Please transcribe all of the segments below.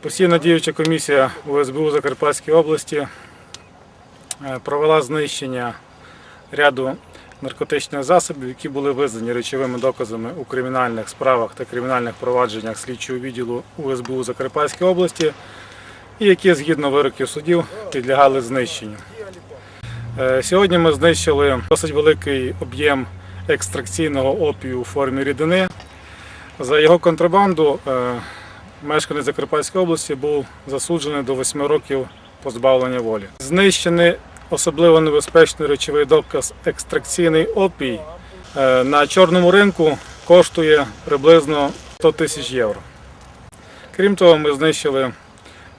Постійна діюча комісія УСБУ Закарпатської області е, провела знищення ряду наркотичних засобів, які були визнані речовими доказами у кримінальних справах та кримінальних провадженнях слідчого відділу УСБУ Закарпатської області, і які згідно вироків судів підлягали знищенню. Е, Сьогодні ми знищили досить великий об'єм екстракційного опію у формі рідини. За його контрабанду е, мешканець Закарпатської області був засуджений до 8 років позбавлення волі. Знищений особливо небезпечний речовий доказ екстракційний опій е, на чорному ринку коштує приблизно 100 тисяч євро. Крім того, ми знищили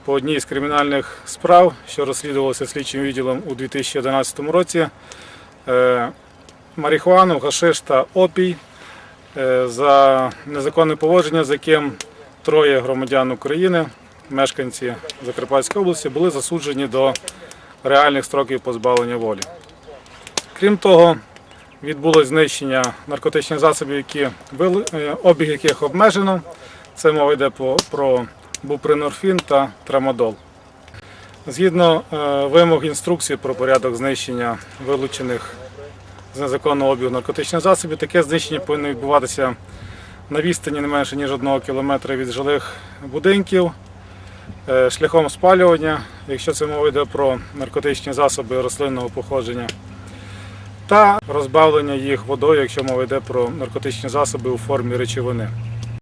по одній з кримінальних справ, що розслідувалося слідчим відділом у 2011 році, е, марихуану, гашиш та опій е, за незаконне поводження, з яким троє громадян України, мешканці Закарпатської області, були засуджені до реальних строків позбавлення волі. Крім того, відбулось знищення наркотичних засобів, які е, обіг яких обмежено. Це мова йде про бупринорфін та трамадол. Згідно е, вимог інструкції про порядок знищення вилучених з незаконного обігу наркотичних засобів, таке знищення повинно відбуватися на відстані не менше ніж одного кілометра від жилих будинків е, шляхом спалювання, якщо це мова йде про наркотичні засоби рослинного походження, та розбавлення їх водою, якщо мова йде про наркотичні засоби у формі речовини.